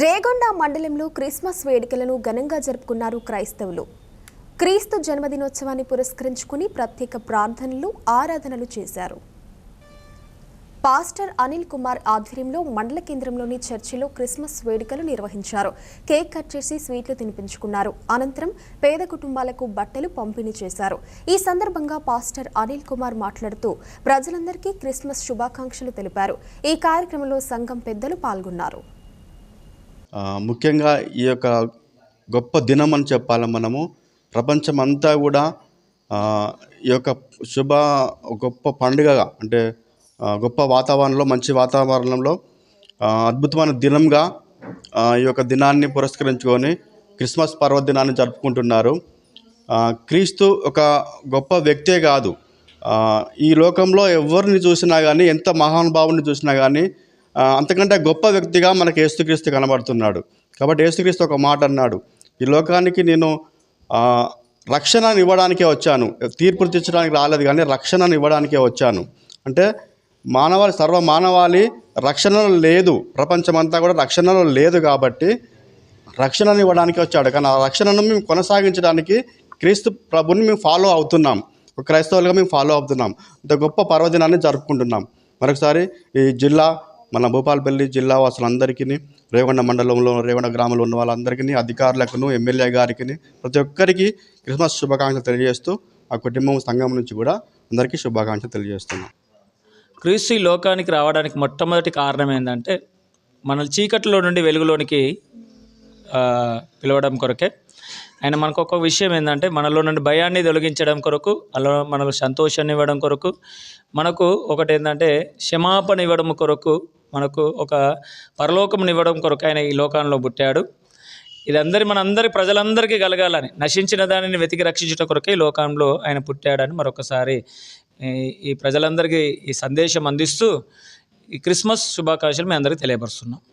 రేగొండ మండలంలో క్రిస్మస్ వేడుకలను ఘనంగా జరుపుకున్నారు క్రైస్తవులు. క్రీస్తు జన్మదినోత్సవాన్ని పురస్కరించుకుని ప్రత్యేక ప్రార్థనలు ఆరాధనలు చేశారు. పాస్టర్ అనిల్ కుమార్ ఆధ్వర్యంలో మండల కేంద్రంలోని చర్చిలో క్రిస్మస్ వేడుకలు నిర్వహించారు. కేక్ కట్ చేసి స్వీట్లు తినిపించుకున్నారు. అనంతరం పేద కుటుంబాలకు బట్టలు పంపిణీ చేశారు. ఈ సందర్భంగా పాస్టర్ అనిల్ కుమార్ మాట్లాడుతూ ప్రజలందరికీ క్రిస్మస్ శుభాకాంక్షలు తెలిపారు. ఈ కార్యక్రమంలో సంఘం పెద్దలు పాల్గొన్నారు. ముఖ్యంగా ఈ యొక్క గొప్ప దినం అని చెప్పాలి మనము. ప్రపంచమంతా కూడా ఈ యొక్క శుభ గొప్ప పండుగగా అంటే గొప్ప వాతావరణంలో మంచి వాతావరణంలో అద్భుతమైన దినంగా ఈ యొక్క దినాన్ని పురస్కరించుకొని క్రిస్మస్ పర్వదినాన్ని జరుపుకుంటున్నారు. క్రీస్తు ఒక గొప్ప వ్యక్తే కాదు. ఈ లోకంలో ఎవరిని చూసినా కానీ ఎంత మహానుభావుని చూసినా కానీ అంతకంటే గొప్ప వ్యక్తిగా మనకి యేసుక్రీస్తు కనబడుతున్నాడు. కాబట్టి యేసుక్రీస్తు ఒక మాట అన్నాడు. ఈ లోకానికి నేను రక్షణను ఇవ్వడానికే వచ్చాను. తీర్పు తీర్చడానికి రాలేదు కానీ రక్షణను ఇవ్వడానికే వచ్చాను. అంటే మానవాళి సర్వ మానవాళి రక్షణలో లేదు. ప్రపంచమంతా కూడా రక్షణలో లేదు కాబట్టి రక్షణను ఇవ్వడానికి వచ్చాడు. కానీ ఆ రక్షణను మేము కొనసాగించడానికి క్రీస్తు ప్రభుని మేము ఫాలో అవుతున్నాం. క్రైస్తవులుగా మేము ఫాలో అవుతున్నాం. ఇంత గొప్ప పర్వదినాన్ని జరుపుకుంటున్నాం. మరొకసారి ఈ జిల్లా మన భూపాలపల్లి జిల్లా వాసులందరికీ రేవణ మండలంలో రేవణ గ్రామంలో ఉన్న వాళ్ళందరికీ అధికారులకును ఎమ్మెల్యే గారికి ప్రతి ఒక్కరికి క్రిస్మస్ శుభాకాంక్షలు తెలియజేస్తూ ఆ కుటుంబం సంఘం నుంచి కూడా అందరికీ శుభాకాంక్షలు తెలియజేస్తున్నాం. క్రీస్తు ఈ లోకానికి రావడానికి మొట్టమొదటి కారణం ఏంటంటే మన చీకటిలో నుండి వెలుగులోనికి పిలవడం కొరకే. ఆయన మనకు ఒక విషయం ఏంటంటే మనలో నుండి భయాన్ని తొలగించడం కొరకు అలా మనకు సంతోషాన్ని ఇవ్వడం కొరకు మనకు ఒకటి ఏంటంటే క్షమాపణ ఇవ్వడం కొరకు మనకు ఒక పరలోకమును ఇవ్వడం కొరకు ఆయన ఈ లోకంలో పుట్టాడు. ఇది అందరి మన అందరి ప్రజలందరికీ కలగాలని నశించిన దానిని వెతికి రక్షించడం కొరకే ఈ లోకంలో ఆయన పుట్టాడని మరొకసారి ఈ- ప్రజలందరికీ ఈ సందేశం అందిస్తూ ఈ క్రిస్మస్ శుభాకాంక్షలు మేము అందరికీ తెలియపరుస్తున్నాం.